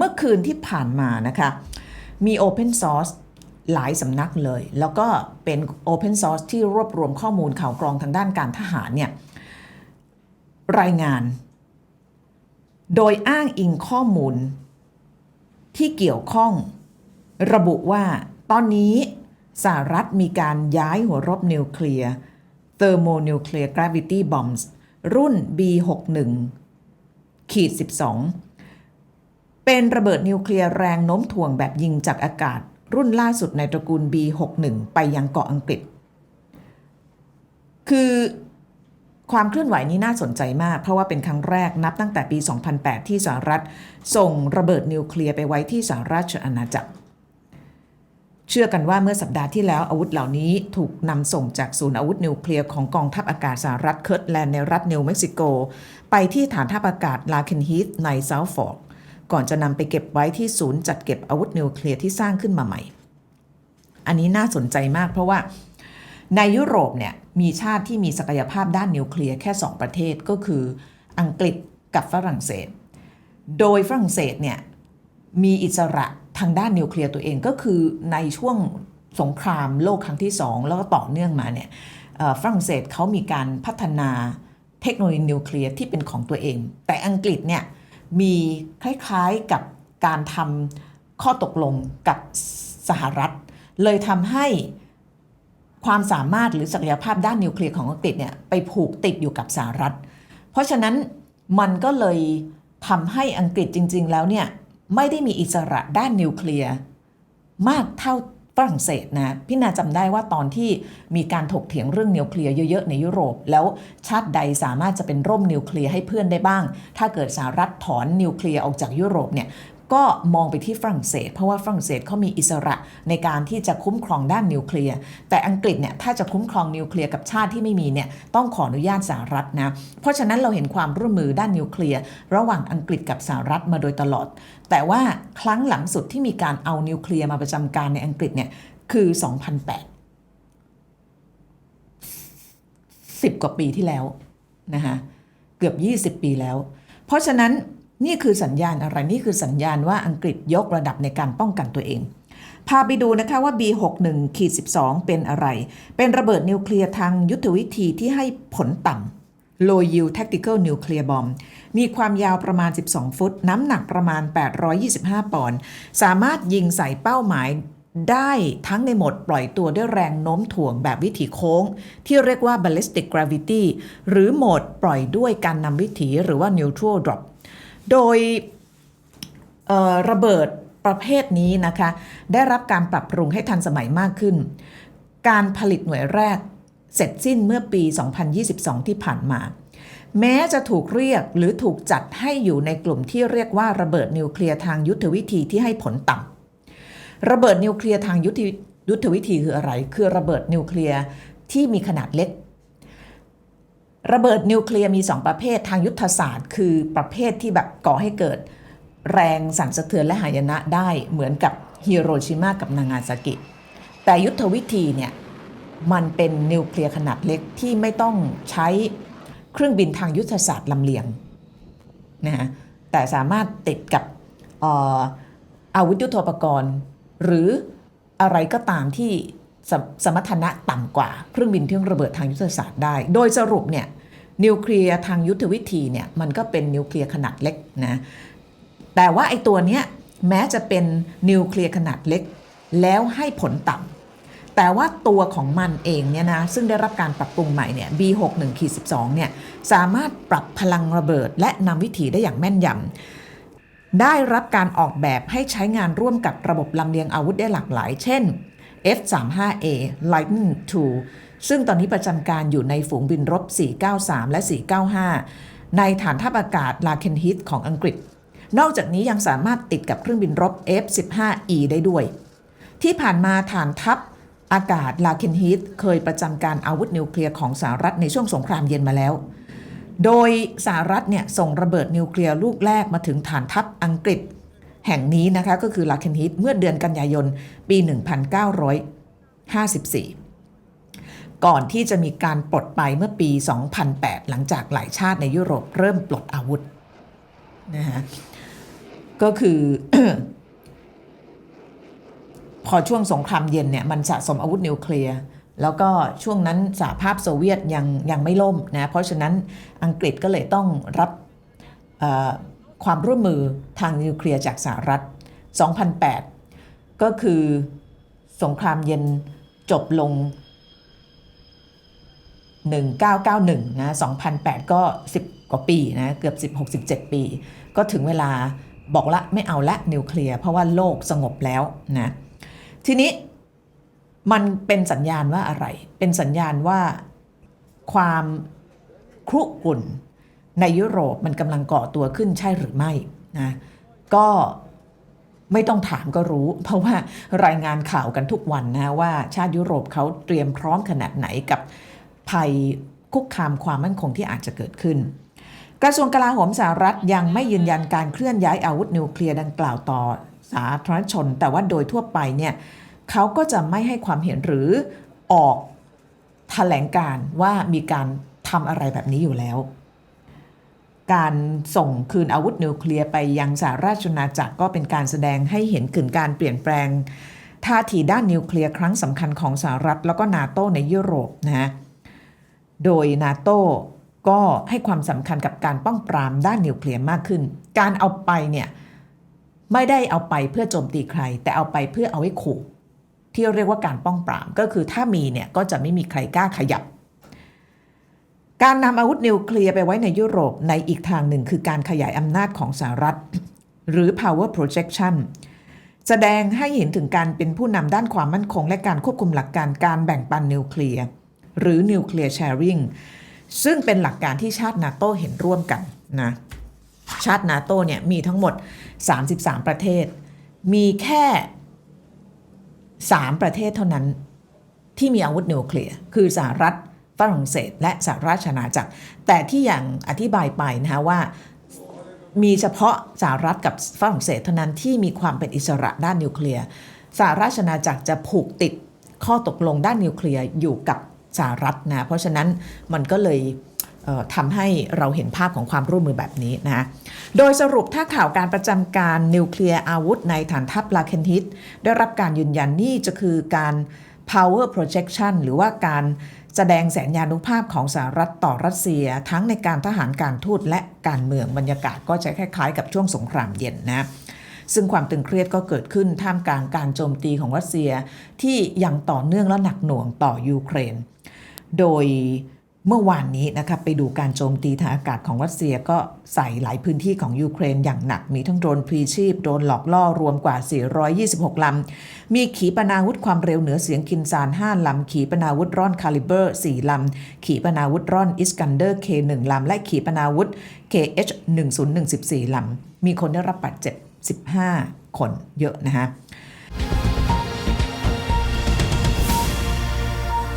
เมื่อคืนที่ผ่านมานะคะ มี Open Source หลายสำนักเลย แล้วก็เป็น Open Source ที่รวบรวมข้อมูลข่าวกรองทางด้านการทหารเนี่ยรายงาน โดยอ้างอิงข้อมูล ที่เกี่ยวข้อง ระบุว่าตอนนี้สหรัฐมีการย้ายหัวรบนิวเคลียร์ Thermonuclear Gravity Bombs รุ่น B61 ขีด12 เป็นระเบิดนิวเคลียร์แรงโน้มถ่วงแบบยิงจากอากาศ รุ่นล่าสุดในตระกูล B61 ไปยังเกาะอังกฤษ คือความเคลื่อนไหวนี้น่าสนใจมาก เพราะว่าเป็นครั้งแรกนับตั้งแต่ปี 2008 ที่สหรัฐ ส่งระเบิดนิวเคลียร์ไปไว้ที่สหราชอาณาจักร เชื่อกันว่าเมื่อสัปดาห์ที่แล้วอาวุธเหล่านี้ถูกนำส่งจากศูนย์อาวุธนิวเคลียร์ของกองทัพอากาศสหรัฐเคิร์ตแลนด์ในรัฐนิวเม็กซิโก ไปที่ฐานทัพอากาศลาเคนฮีธในเซาท์ฟอร์ก ก่อนจะนำไปเก็บไว้ที่ศูนย์จัดเก็บอาวุธนิวเคลียร์ที่สร้างขึ้นมาใหม่ อันนี้น่าสนใจมากเพราะว่าในยุโรปเนี่ยมีชาติที่มีศักยภาพด้านนิวเคลียร์แค่ 2 ประเทศก็คืออังกฤษกับฝรั่งเศส โดยฝรั่งเศสเนี่ยมีอิสระทางด้านนิวเคลียร์ตัวเองก็คือในช่วงสงครามโลกครั้งที่ 2 แล้วก็ต่อเนื่องมาเนี่ยฝรั่งเศสเขามีการพัฒนาเทคโนโลยีนิวเคลียร์ที่เป็นของตัวเอง แต่อังกฤษเนี่ย มีคล้ายๆกับการทำข้อตกลงกับสหรัฐ เลยทำให้ความสามารถหรือศักยภาพด้านนิวเคลียร์ของอังกฤษเนี่ยไปผูกติดอยู่กับสหรัฐ เพราะฉะนั้นมันก็เลยทำให้อังกฤษจริง ๆ แล้วเนี่ยไม่ได้มีอิสระด้านนิวเคลียร์มากเท่า รั่งเศสนะพี่นาจำได้ว่าตอนที่มีการถกเถียงเรื่องนิวเคลียร์เยอะ ๆ ในยุโรป แล้วชาติใดสามารถจะเป็นร่มนิวเคลียร์ให้เพื่อนได้บ้าง ถ้าเกิดสหรัฐถอนนิวเคลียร์ออกจากยุโรปเนี่ย ก็มองไปที่ฝรั่งเศส เพราะว่าฝรั่งเศสเขามีอิสระในการที่จะคุ้มครองด้านนิวเคลียร์แต่อังกฤษเนี่ยถ้าจะคุ้มครองนิวเคลียร์กับชาติที่ไม่มีเนี่ยต้องขออนุญาตสหรัฐนะเพราะฉะนั้นเราเห็นความร่วมมือด้านนิวเคลียร์ระหว่างอังกฤษกับสหรัฐมาโดยตลอด แต่ว่าครั้งหลังสุดที่มีการเอานิวเคลียร์มาประจำการในอังกฤษเนี่ยคือ 2008 10 กว่าปีที่แล้วนะคะเกือบ 20 ปีแล้ว เพราะฉะนั้น นี่คือสัญญาณอะไรนี่คือสัญญาณว่าอังกฤษยกระดับในการป้องกันตัวเอง พาไปดูนะคะว่า B61 ขีด12 เป็นอะไร เป็นระเบิดนิวเคลียร์ทางยุทธวิธีที่ให้ผลต่ำ Low Yield Tactical Nuclear Bomb มีความยาวประมาณ 12 ฟุต น้ำหนักประมาณ 825 ปอนด์ สามารถยิงใส่เป้าหมายได้ทั้งในโหมดปล่อยตัวด้วยแรงโน้มถ่วงแบบวิถีโค้ง ที่เรียกว่า ballistic gravity หรือโหมดปล่อยด้วยการนำวิถีหรือว่า neutral drop โดยระเบิดประเภทนี้นะคะ ได้รับการปรับปรุงให้ทันสมัยมากขึ้น การผลิตหน่วยแรกเสร็จสิ้นเมื่อปี 2022 ที่ผ่านมา แม้จะถูกเรียกหรือถูกจัดให้อยู่ในกลุ่มที่เรียกว่าระเบิดนิวเคลียร์ทางยุทธวิธีที่ให้ผลต่ำระเบิดนิวเคลียร์ทางยุทธยุทธวิธีคืออะไร คือระเบิดนิวเคลียร์ที่มีขนาดเล็ก ระเบิดนิวเคลียร์มี 2 ประเภททางยุทธศาสตร์ คือประเภทที่แบบก่อให้เกิดแรงสั่นสะเทือนและหายนะได้เหมือนกับฮิโรชิมากับนางาซากิ แต่ยุทธวิธีเนี่ยมันเป็นนิวเคลียร์ขนาดเล็กที่ไม่ต้องใช้เครื่องบินทางยุทธศาสตร์ลำเลียงนะฮะแต่สามารถติดกับอออาวุธยุทโธปกรณ์ หรืออะไรก็ตามที่ สมสมรรถนะต่ำกว่าเครื่องบินที่ระเบิดทางยุทธศาสตร์ได้ โดยสรุปเนี่ยนิวเคลียร์ทางยุทธวิธีเนี่ยมันก็เป็นนิวเคลียร์ขนาดเล็กนะแต่ว่าไอ้ตัวเนี้ยแม้จะเป็นนิวเคลียร์ขนาดเล็ก แล้วให้ผลต่ำแต่ว่าตัวของมันเองเนี่ยนะซึ่งได้รับการปรับปรุงใหม่เนี่ย B61 ขีด12 เนี่ยสามารถปรับพลังระเบิดและนำวิถีได้อย่างแม่นยำได้รับการออกแบบให้ใช้งานร่วมกับระบบลำเลียงอาวุธได้หลากหลาย เช่น F35A Lightning II ซึ่งตอนนี้ประจำการอยู่ในฝูงบินรบ 493 และ 495 ในฐานทัพอากาศลาเคนฮิตของอังกฤษ นอกจากนี้ยังสามารถติดกับเครื่องบินรบ F15E ได้ด้วย ที่ผ่านมาฐานทัพอากาศลาเคนฮิตเคยประจำการอาวุธนิวเคลียร์ของสหรัฐในช่วงสงครามเย็นมาแล้ว โดยสหรัฐเนี่ยส่งระเบิดนิวเคลียร์ลูกแรกมาถึงฐานทัพอังกฤษ แห่งนี้นะคะก็คือลาเคนฮิตเมื่อเดือนกันยายนปี 1954 ก่อนที่จะมีการปลดไปเมื่อปี 2008 หลังจากหลายชาติในยุโรปเริ่มปลดอาวุธนะฮะก็คือพอช่วงสงครามเย็นเนี่ยมันสะสมอาวุธนิวเคลียร์แล้วก็ช่วงนั้นสหภาพโซเวียตยังยังไม่ล่มนะเพราะฉะนั้นอังกฤษก็เลยต้องรับ ความร่วมมือทางนิวเคลียร์จากสหรัฐ 2008 ก็คือสงครามเย็นจบลง 1991 นะ 2008 ก็ 10 กว่าปีนะ เกือบ 16 17 ปี ก็ถึงเวลาบอกละไม่เอาละนิวเคลียร์เพราะว่าโลกสงบแล้วนะ ทีนี้มันเป็นสัญญาณว่าอะไร เป็นสัญญาณว่าความครุกรุ่น ในยุโรปมันกำลังก่อตัวขึ้นใช่หรือไม่นะก็ไม่ต้องถามก็รู้ เพราะว่ารายงานข่าวกันทุกวันนะว่าชาติยุโรปเขาเตรียมพร้อมขนาดไหนกับภัยคุกคามความมั่นคงที่อาจจะเกิดขึ้น กระทรวงกลาโหมสหรัฐยังไม่ยืนยันการเคลื่อนย้ายอาวุธนิวเคลียร์ดังกล่าวต่อสาธารณชน แต่ว่าโดยทั่วไปเนี่ยเขาก็จะไม่ให้ความเห็นหรือออกแถลงการ์ว่ามีการทำอะไรแบบนี้อยู่แล้ว การส่งคืนอาวุธนิวเคลียร์ไปยังสหราชอาณาจักรก็เป็นการแสดงให้เห็นถึงการเปลี่ยนแปลง ท่าทีด้านนิวเคลียร์ครั้งสำคัญของสหรัฐแล้วก็นาโตในยุโรปนะฮะโดยนาโตก็ให้ความสำคัญกับการป้องปรามด้านนิวเคลียร์มากขึ้น การเอาไปเนี่ยไม่ได้เอาไปเพื่อโจมตีใคร แต่เอาไปเพื่อเอาไว้ขู่ที่เรียกว่าการป้องปรามก็คือถ้ามีเนี่ยก็จะไม่มีใครกล้าขยับ การนำอาวุธนิวเคลียร์ไปไว้ในยุโรปในอีกทางหนึ่งคือการขยายอำนาจของสหรัฐ หรือ power projection แสดงให้เห็นถึงการเป็นผู้นำด้านความมั่นคง และการควบคุมหลักการการแบ่งปันนิวเคลียร์หรือ Nuclear Sharing ซึ่งเป็นหลักการที่ชาตินาโตเห็นร่วมกันนะชาตินาโตเนี่ยมีทั้งหมด 33 ประเทศ มีแค่ 3 ประเทศเท่านั้นที่มีอาวุธนิวเคลียร์คือสหรัฐ ฝรั่งเศสและสหราชอาณาจักร แต่ที่อย่างอธิบายไปนะคะว่ามีเฉพาะสหรัฐกับฝรั่งเศสเท่านั้นที่มีความเป็นอิสระด้านนิวเคลียร์สหราชอาณาจักรจะผูกติดข้อตกลงด้านนิวเคลียร์อยู่กับสหรัฐนะ เพราะฉะนั้นมันก็เลยเอ่อทำให้เราเห็นภาพของความร่วมมือแบบนี้นะ โดยสรุปถ้าข่าวการประจำการนิวเคลียร์อาวุธในฐานทัพลาเคนฮิตได้รับการยืนยันนี่จะคือการ power projection หรือว่าการ แสดงแสนยานุภาพของสหรัฐต่อรัสเซีย ทั้งในการทหารการทูตและการเมืองบรรยากาศก็จะคล้ายๆ กับช่วงสงครามเย็นนะซึ่งความตึงเครียดก็เกิดขึ้นท่ามกลางการโจมตีของรัสเซีย ที่ยังต่อเนื่องและหนักหน่วงต่อยูเครน โดย เมื่อวานนี้นะครับไปดูการโจมตีทางอากาศของรัสเซียก็ใส่หลายพื้นที่ของยูเครนอย่างหนักมีทั้งโดรนพลีชีพ โดรนหลอกล่อรวมกว่า 426 ลำ มีขีปนาวุธความเร็วเหนือเสียงกินซาน 5 ลำ ขีปนาวุธร่อนคาลิเบอร์ 4 ลำ ขีปนาวุธร่อนอิสกันเดอร์ K1 ลำ และขีปนาวุธ KH 101 14 ลำ มีคนได้รับบาดเจ็บ 15 คนเยอะนะฮะ